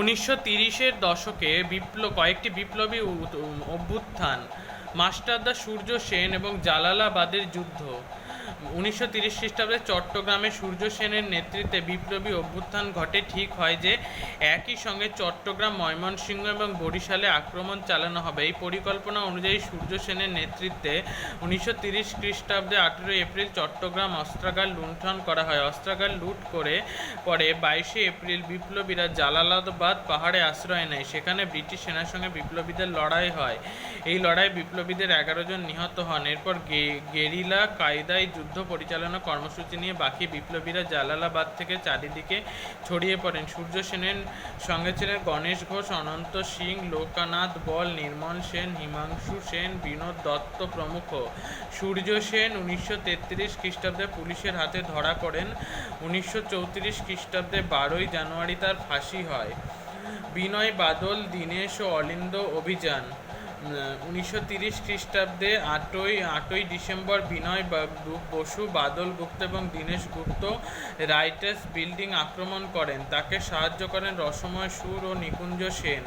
উনিশশো তিরিশের দশকে বিপ্ল কয়েকটি বিপ্লবী অভ্যুত্থান মাস্টারদা সূর্য সেন এবং জালালাবাদের যুদ্ধ। উনিশশো তিরিশ খ্রিস্টাব্দে চট্টগ্রামে সূর্য সেনের নেতৃত্বে বিপ্লবী অভ্যুত্থান ঘটে। ঠিক হয় যে, একই সঙ্গে চট্টগ্রাম, ময়মনসিংহ এবং বরিশালে আক্রমণ চালানো হবে। এই পরিকল্পনা অনুযায়ী সূর্য সেনের নেতৃত্বে উনিশশো তিরিশ খ্রিস্টাব্দে আঠেরোই এপ্রিল চট্টগ্রাম অস্ত্রাগার লুণ্ঠন করা হয়। অস্ত্রাগার লুট করে পরে বাইশে এপ্রিল বিপ্লবীরা জালালাবাদ পাহাড়ে আশ্রয় নেয়। সেখানে ব্রিটিশ সেনার সঙ্গে বিপ্লবীদের লড়াই হয়। এই লড়াই বিপ্লবীদের এগারো জন নিহত হন। এরপর গে- গেরিলা, কায়দায় যুদ্ধ পরিচালনা কর্মসূচি নিয়ে বাকি বিপ্লবীরা জালালাবাদ থেকে চারিদিকে ছড়িয়ে পড়েন। সূর্য সেনের সঙ্গে ছিলেন গণেশ ঘোষ, অনন্ত সিং, লোকনাথ বল, নির্মল সেন, হিমাংশু সেন, বিনোদ দত্ত প্রমুখ। সূর্য সেন উনিশশো তেত্রিশ খ্রিস্টাব্দে পুলিশের হাতে ধরা পড়েন। উনিশশো চৌত্রিশ খ্রিস্টাব্দে বারোই জানুয়ারি তার ফাঁসি হয়। বিনয় বাদল, দীনেশ ও অলিন্দ অভিযান। উনিশশো তিরিশ খ্রিস্টাব্দে আটই আটই ডিসেম্বর বিনয় বসু, বাদল গুপ্ত এবং দীনেশ গুপ্ত রাইটার্স বিল্ডিং আক্রমণ করেন। তাকে সাহায্য করেন রসময় সুর ও নিকুঞ্জ সেন।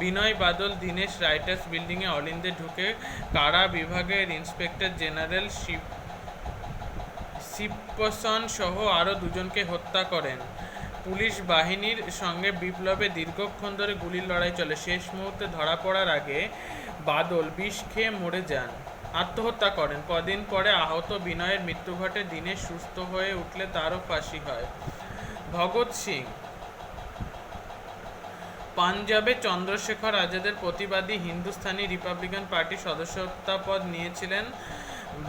বিনয়, বাদল, দীনেশ রাইটার্স বিল্ডিংয়ে অলিন্দে ঢুকে কারা বিভাগের ইন্সপেক্টর জেনারেল শিব সিপ্পসন সহ আরও দুজনকে হত্যা করেন। পুলিশ বাহিনীর সঙ্গে বিপ্লবে দীর্ঘক্ষণ ধরে গুলির লড়াই চলে। শেষ মুহূর্তে ধরা পড়ার আগে বাদল বিষ খেয়ে মরে যান। আত্মহত্যা করেন। কদিন পরে আহত বিনয়ের মৃত্যু ঘটে। দিনে সুস্থ হয়ে উঠলে তারও ফাঁসি হয়। ভগৎ সিং। পাঞ্জাবে চন্দ্রশেখর আজাদের প্রতিবাদী হিন্দুস্তানি রিপাবলিকান পার্টি সদস্যতা পদ নিয়েছিলেন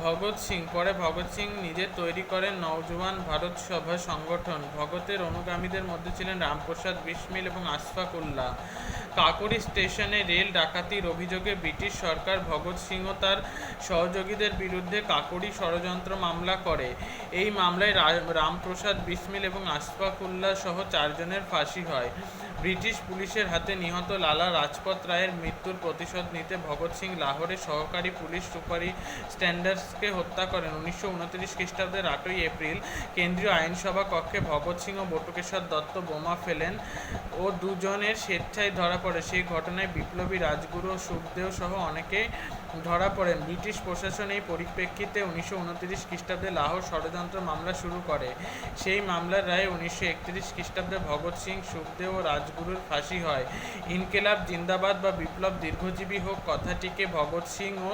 ভগৎ সিং পরে ভগৎ সিং নিজে তৈরি করেন নওজোয়ান ভারত সভা সংগঠন। ভগতের অনুগামীদের মধ্যে ছিলেন রামপ্রসাদ, বিসমিল এবং আশফাক উল্লাহ কাকুরি স্টেশনে রেল ডাকাতির অভিযোগে ব্রিটিশ সরকার ভগৎ সিং ও তার সহযোগীদের বিরুদ্ধে কাকুরি ষড়যন্ত্র মামলা করে। এই মামলায় রামপ্রসাদ, বিসমিল এবং আশফাক উল্লাহ সহ চারজনের ফাঁসি হয়। ব্রিটিশ পুলিশের হাতে নিহত লালা রাজপথ রায়ের মৃত্যুর প্রতিশোধ নিতে ভগৎ সিং লাহোরে সহকারী পুলিশ সুপারি স্ট্যান্ডার্সকে হত্যা করেন। উনিশশো উনত্রিশ খ্রিস্টাব্দের আটই এপ্রিল কেন্দ্রীয় আইনসভা কক্ষে ভগৎ সিং ও বটুকেশ্বর দত্ত বোমা ফেলেন ও দুজনের স্বেচ্ছায় ধরা পড়ে। সেই ঘটনায় বিপ্লবী রাজগুরু ও সুখদেও সহ অনেকে ধরা পড়েন। ব্রিটিশ প্রশাসন এই পরিপ্রেক্ষিতে উনিশশো উনত্রিশ খ্রিস্টাব্দে লাহোর ষড়যন্ত্র মামলা শুরু করে। সেই মামলার রায়ে উনিশশো একত্রিশ খ্রিস্টাব্দে ভগৎ সিং, সুখদেও ও রাজগুরুর ফাঁসি হয়। ইনকেলাব, জিন্দাবাদ বা বিপ্লব দীর্ঘজীবী হোক, কথাটিকে ভগৎ সিং ও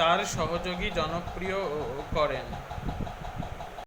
তার সহযোগী জনপ্রিয় ও- করেন